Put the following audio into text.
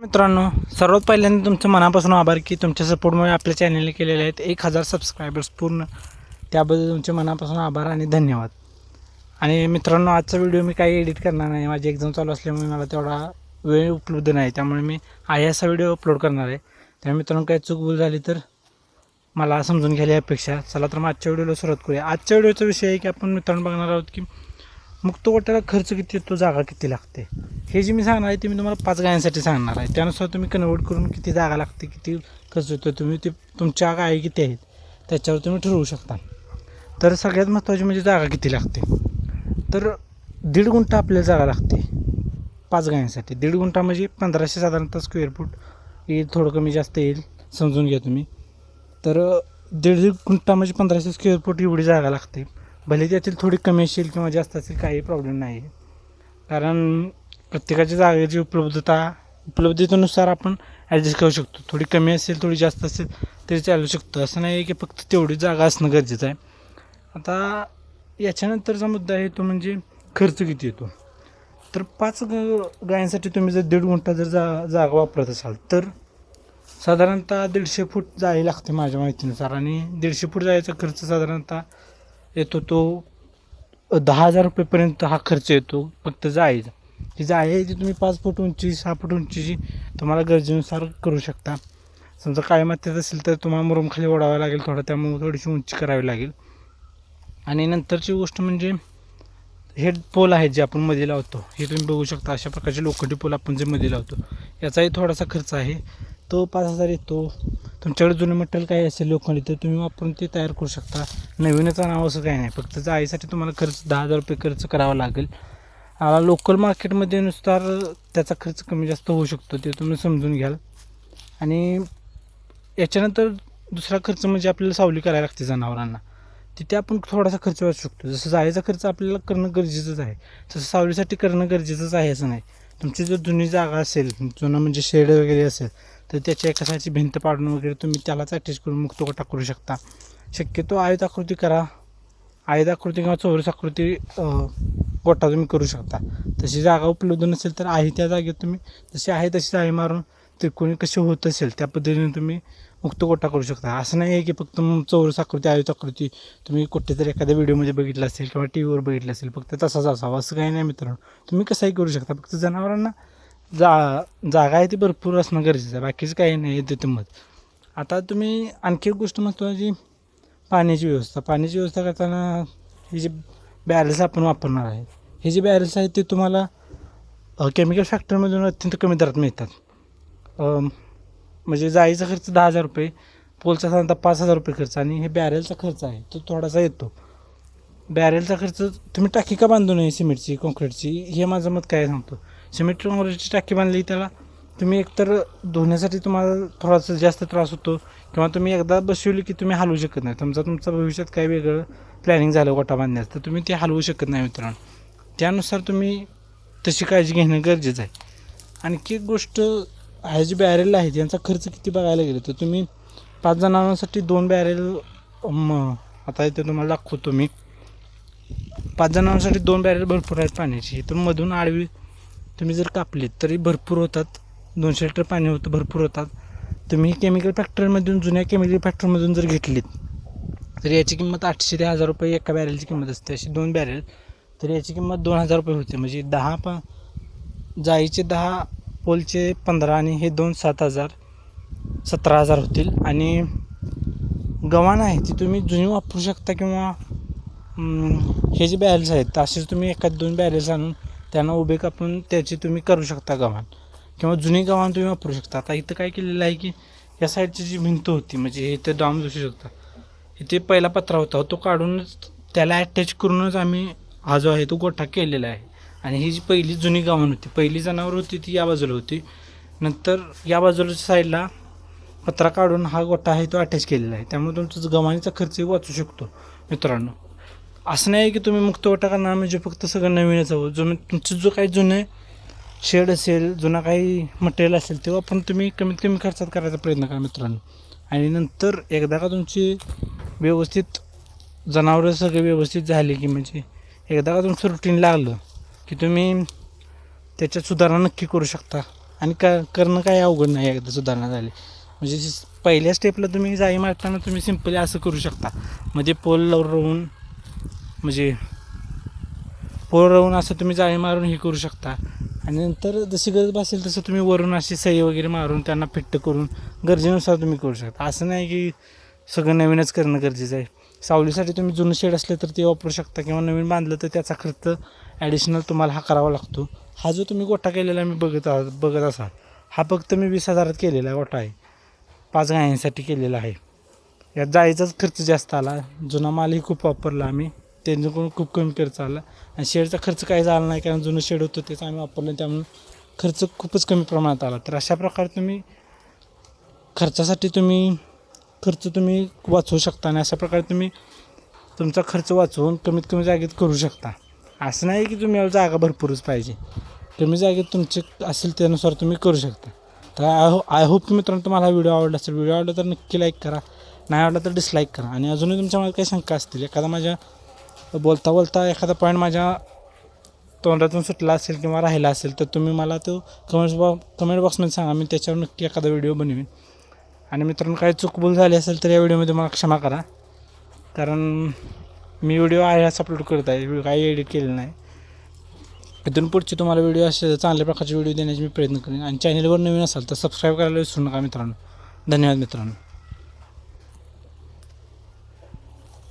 मित्रांनो सर्वात पहिल्यांदा तुमचं मनापासून आभार की तुमच्या सपोर्टमुळे आपल्या चॅनलने केलेले आहेत. एक हजार सबस्क्रायबर्स पूर्ण. त्याबद्दल तुमचे मनापासून आभार आणि धन्यवाद. आणि मित्रांनो आजचा व्हिडिओ मी काही एडिट करणार नाही. माझी एक्झाम चालू असल्यामुळे मला तेवढा वेळ उपलब्ध नाही. त्यामुळे मी आहे असा व्हिडिओ अपलोड करणार आहे. त्यामुळे मित्रांनो काही चूक भूल झाली तर मला समजून घ्यायला अपेक्षा. चला तर मग आजच्या व्हिडिओला सुरुवात करूया. आजच्या व्हिडिओचा विषय आहे की आपण मित्रांनो बघणार आहोत की मुक्त गोट्याला खर्च किती येतो जागा किती लागते? हे जे मी सांगणार आहे ते मी तुम्हाला पाच गायांसाठी सांगणार आहे. त्यानुसार तुम्ही कन्वर्ट करून किती जागा लागते किती खर्च येतो तुम्ही ते तुमच्या गाय किती आहेत त्याच्यावर तुम्ही ठरवू शकता. तर सगळ्यात महत्त्वाची म्हणजे जागा किती लागते? तर दीड गुंठा आपल्याला जागा लागते पाच गायांसाठी. दीड गुंठा म्हणजे पंधराशे साधारणतः स्क्वेअर फूट येईल थोडं कमी जास्त येईल समजून घ्या तुम्ही. तर दीड दीड गुंठा म्हणजे पंधराशे स्क्वेअर फूट एवढी जागा लागते. भले त्यातील थोडी कमी असेल किंवा जास्त असेल काही प्रॉब्लेम नाही कारण प्रत्येकाच्या जागेची उपलब्धता उपलब्धतेनुसार आपण ॲडजस्ट करू शकतो. थोडी कमी असेल थोडी जास्त असेल तरी चालू शकतो. असं नाही आहे की फक्त तेवढी जागा असणं गरजेचं आहे. आता याच्यानंतरचा मुद्दा आहे तो म्हणजे खर्च किती येतो? तर पाच ग गायांसाठी तुम्ही जर दीड गुंठा जर जा जागा वापरत असाल तर साधारणतः दीडशे फूट जाळी लागते माझ्या माहितीनुसार. आणि दीडशे फूट जायचा खर्च साधारणतः येतो तो दहा हजार रुपयेपर्यंत हा खर्च येतो फक्त जाळीचा ती जाळी आहे ती तुम्ही पाच फूट उंची सहा फूट उंचीची तुम्हाला गरजेनुसार करू शकता. समजा काय मातीत असेल तर तुम्हाला मुरुमखाली खाली लागेल थोडं त्यामुळे थोडीशी उंची करावी लागेल. आणि नंतरची गोष्ट म्हणजे हे पोल आहेत जे आपण मध्ये लावतो हे तुम्ही बघू शकता अशा प्रकारचे लोखंडी पोल आपण जे मध्ये लावतो याचाही थोडासा खर्च आहे. तो पाच हजार येतो. तुमच्याकडे जुनं मटेरियल काही असेल लोखंडी तर तुम्ही वापरून ते तयार करू शकता. नवीनच आणावं असं काही नाही फक्त जायसाठी तुम्हाला खर्च दहा हजार रुपये खर्च करावा लागेल. आला लोकल मार्केटमध्ये नुसतार त्याचा खर्च कमी जास्त होऊ शकतो ते तुम्ही समजून घ्याल. आणि याच्यानंतर दुसरा खर्च म्हणजे आपल्याला सावली करायला लागते जनावरांना. तिथे आपण थोडासा खर्च वाचू शकतो. जसं जायचा खर्च आपल्याला करणं गरजेचंच आहे तसं सावलीसाठी करणं गरजेचंच आहे असं नाही. तुमची जर जुनी जागा असेल जुनं म्हणजे शेड वगैरे असेल तर त्याच्या एका साईडची भिंत पाडून वगैरे तुम्ही त्यालाच अटॅच करून मुक्त गोटा करू शकता. शक्यतो आयत आकृती करा. आयुध आकृती किंवा चौरस आकृती गोटा तुम्ही करू शकता. तशी जागा उपलब्ध नसेल तर आहे त्या जागेत तुम्ही जशी आहे तशी जाळी मारून त्रिकोणी कशी होत असेल त्या पद्धतीने तुम्ही मुक्त गोटा करू शकता. असं नाही आहे की फक्त चौरस आकृती आयुत आकृती तुम्ही कुठेतरी एखाद्या व्हिडिओमध्ये बघितलं असेल किंवा टी व्हीवर बघितलं असेल फक्त तसाच असावा असं काही नाही मित्रांनो. तुम्ही कसंही करू शकता. फक्त जनावरांना जा जागा आहे ती भरपूर असणं गरजेचं आहे. बाकीचं काही नाही येते तिथं मत आता तुम्ही आणखी एक गोष्ट म्हणतो जी पाण्याची व्यवस्था. पाण्याची व्यवस्था करताना हे जे बॅरल्स आपण वापरणार आहे हे जे बॅरल्स आहेत ते तुम्हाला केमिकल फॅक्टरीमधून अत्यंत कमी दरात मिळतात. म्हणजे जाळीचा खर्च दहा हजार रुपये पोलचा साधारणतः पाच हजार रुपये खर्च आणि हे बॅरेलचा खर्च आहे तो थोडासा येतो. बॅरेलचा खर्च तुम्ही टाकी का बांधू नये सिमेंटची कॉन्क्रीटची हे माझं मत काय सांगतो? सिमेंटच्या टाकी बांधली त्याला. तुम्ही एकतर धुण्यासाठी तुम्हाला थोडासा जास्त त्रास होतो किंवा तुम्ही एकदा बसवली की तुम्ही हलवू शकत नाही. समजा तुमचं भविष्यात काही वेगळं प्लॅनिंग झालं गोटा बांधण्याचं तर तुम्ही ते हलवू शकत नाही मित्रांनो. त्यानुसार तुम्ही तशी काळजी घेणं गरजेचं आहे. आणखी एक गोष्ट आहे जे बॅरेल आहेत यांचा खर्च किती बघायला गेलं तर तुम्ही पाच जणांसाठी दोन बॅरेल म आता इथे तुम्हाला दाखवतो मी. पाच जणांसाठी दोन बॅरेल भरपूर आहेत पाण्याची. तर मधून आडवी तुम्ही जर कापलीत तरी भरपूर होतात. दोनशे लिटर पाणी होतं भरपूर होतात. तुम्ही केमिकल फॅक्टरीमधून जुन्या केमिकल फॅक्टरीमधून जर घेतलीत तर याची किंमत आठशे ते हजार रुपये एका बॅरेलची किंमत असते. अशी दोन बॅरेल तर याची किंमत दोन हजार रुपये होते. म्हणजे दहा प जाईचे दहा पोलचे पंधरा आणि हे दोन सात हजार सतरा हजार होतील. आणि गव्हाण आहे ती तुम्ही जुनी वापरू शकता किंवा हे जे बॅरेल्स आहेत असेच तुम्ही एखाद दोन बॅरेल्स आणून त्यांना उभे कापून त्याची तुम्ही करू शकता गव्हाण. किंवा जुनी गव्हाण तुम्ही वापरू शकता. आता इथं काय केलेलं आहे की या साईडची जी भिंत होती म्हणजे इथे डाम दिसू शकता. इथे पहिला पत्रा होता. तो काढूनच त्याला अटॅच करूनच आम्ही हा जो आहे तो गोठा केलेला आहे. आणि ही जी पहिली जुनी गावण होती पहिली जनावर होती ती या बाजूला होती. नंतर या बाजूलाच्या साईडला पत्रा काढून हा गोठा आहे तो अटॅच केलेला आहे. त्यामुळे तुमचा गव्हाणीचा खर्चही वाचू शकतो मित्रांनो. असं नाही की तुम्ही मुक्त कारण करणार म्हणजे फक्त सगळं नवीनच हवं जो तुमचं जो काही जुने शेड असेल जुना काही मटेरियल असेल ते पण तुम्ही कमीत कमी खर्चात करायचा प्रयत्न करा मित्रांनो. आणि नंतर एकदा का तुमची व्यवस्थित जनावरं सगळे व्यवस्थित झाली की म्हणजे एकदा का तुमचं रुटीन लागलं की तुम्ही त्याच्यात सुधारणा नक्की करू शकता. आणि क करणं काही अवघड नाही एकदा सुधारणा झाली. म्हणजे पहिल्या स्टेपला तुम्ही जाई मारताना तुम्ही सिम्पली असं करू शकता. म्हणजे पोल लावून म्हणजे पोरं राहून असं तुम्ही जाळी मारून हे करू शकता. आणि नंतर जशी गरज भासेल तसं तुम्ही वरून अशी सई वगैरे मारून त्यांना फिट्ट करून गरजेनुसार तुम्ही करू शकता. असं नाही की सगळं नवीनच करणं गरजेचं आहे. सावलीसाठी तुम्ही जुनं शेड असले तर ते वापरू शकता किंवा नवीन बांधलं तर त्याचा खर्च ॲडिशनल तुम्हाला हा करावा लागतो. हा जो तुम्ही गोठा केलेला मी बघत आहात बघत असाल हा फक्त मी वीस हजारात केलेला गोठा आहे. पाच गायांसाठी केलेला आहे. यात जायचाच खर्च जास्त आला. जुना मालही खूप वापरला आम्ही. त्यांच्याकडून खूप कमी खर्च आला. आणि शेडचा खर्च काही झाला नाही कारण जुनं शेड होतं तेच आम्ही वापरलं त्यामुळे खर्च खूपच कमी प्रमाणात आला. तर अशा प्रकारे तुम्ही खर्चासाठी तुम्ही खर्च तुम्ही वाचवू शकता आणि अशा प्रकारे तुम्ही तुमचा खर्च वाचवून कमीत कमी जागेत करू शकता. असं नाही की तुम्ही जागा भरपूरच पाहिजे. कमी जागेत तुमचे असेल त्यानुसार तुम्ही करू शकता. तर आय हो आय होप की मित्रांनो तुम्हाला हा व्हिडिओ आवडला असेल व्हिडिओ आवडला तर नक्की लाईक करा. नाही आवडला तर डिसलाईक करा. आणि अजूनही तुमच्या मनात काही शंका असतील एखादा माझ्या बोलता बोलता एखादा पॉईंट माझ्या तोंडातून सुटला असेल किंवा राहिला असेल तर तुम्ही मला तो कमेंट्स बॉ कमेंट बॉक्समध्ये सांगा. मी त्याच्यावर नक्की एखादा व्हिडिओ बनवेन. आणि मित्रांनो काही चुकबूल झाली असेल तर या व्हिडिओमध्ये मला क्षमा करा. कारण मी व्हिडिओ आहे असं अपलोड करत आहे. व्हिडिओ काही एडिट केलेलं नाही. इथून पुढचे तुम्हाला व्हिडिओ असे चांगल्या प्रकारचे व्हिडिओ देण्याचे मी प्रयत्न करेन. आणि चॅनलवर नवीन असाल तर सबस्क्राईब करायला विसरू नका मित्रांनो. धन्यवाद मित्रांनो.